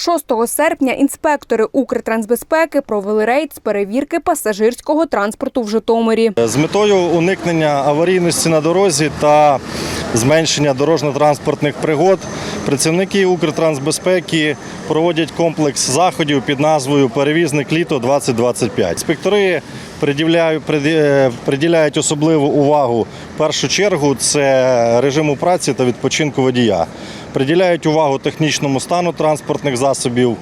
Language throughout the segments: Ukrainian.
6 серпня інспектори Укртрансбезпеки провели рейд з перевірки пасажирського транспорту в Житомирі. З метою уникнення аварійності на дорозі та зменшення дорожньо-транспортних пригод працівники Укртрансбезпеки проводять комплекс заходів під назвою Перевізник літо 2025. Інспектори приділяють, приділяють особливу увагу в першу чергу це режиму праці та відпочинку водія. Приділяють увагу технічному стану транспортних засобів,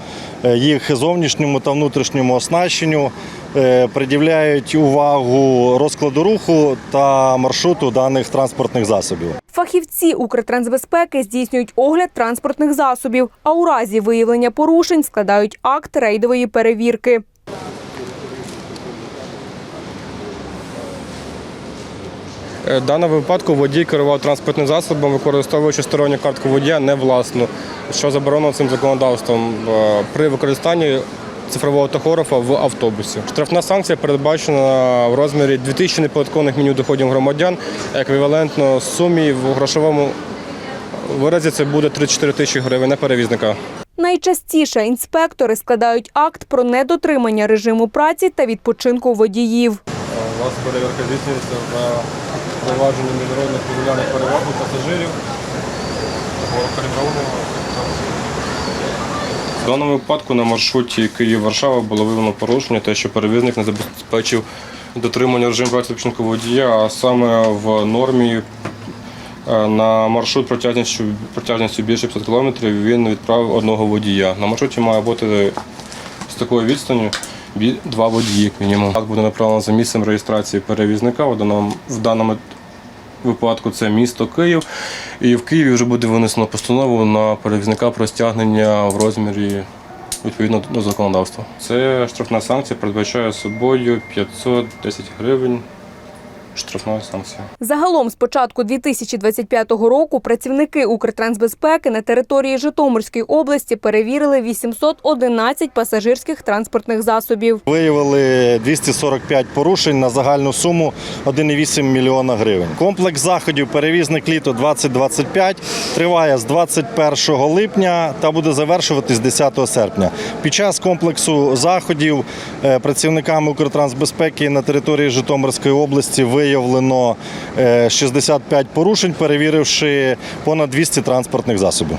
е, їх зовнішньому та внутрішньому оснащенню, е, приділяють увагу розкладу руху та маршруту даних транспортних засобів. Фахівці Укртрансбезпеки здійснюють огляд транспортних засобів, а у разі виявлення порушень складають акт рейдової перевірки. В даному випадку водій керував транспортним засобом, використовуючи сторонню картку водія не власну, що заборонено цим законодавством е, при використанні цифрового тахографа в автобусі. Штрафна санкція передбачена в розмірі 2000 неподаткових мінімум доходів громадян, еквівалентно сумі в грошовому виразі це буде 34 тисячі гривень на перевізника. Найчастіше інспектори складають акт про недотримання режиму праці та відпочинку водіїв. У вас перевірка здійснюється в провадженні міжнародних регулярних перевезень пасажирів. В даному випадку на маршруті Київ-Варшава було виявлено порушення, те, що перевізник не забезпечив дотримання режиму праці відпочинку водія, а саме в нормі е, на маршрут протяжністю, протяжністю більше 500 км він відправив одного водія. На маршруті має бути з такою відстанню бі- два водії, мінімум. Так буде направлено за місцем реєстрації перевізника. В даному, в даному випадку це місто Київ. І в Києві вже буде винесено постанову на перевізника про стягнення в розмірі відповідно до законодавства. Це штрафна санкція передбачає собою 510 гривень. Штрафна санкція. Загалом з початку 2025 року працівники Укртрансбезпеки на території Житомирської області перевірили 811 пасажирських транспортних засобів. Виявили 245 порушень на загальну суму 1,8 мільйона гривень. Комплекс заходів перевізник літо 2025 триває з 21 липня та буде завершуватись 10 серпня. Під час комплексу заходів е, працівниками Укртрансбезпеки на території Житомирської області виявлено е, 65 порушень, перевіривши понад 200 транспортних засобів.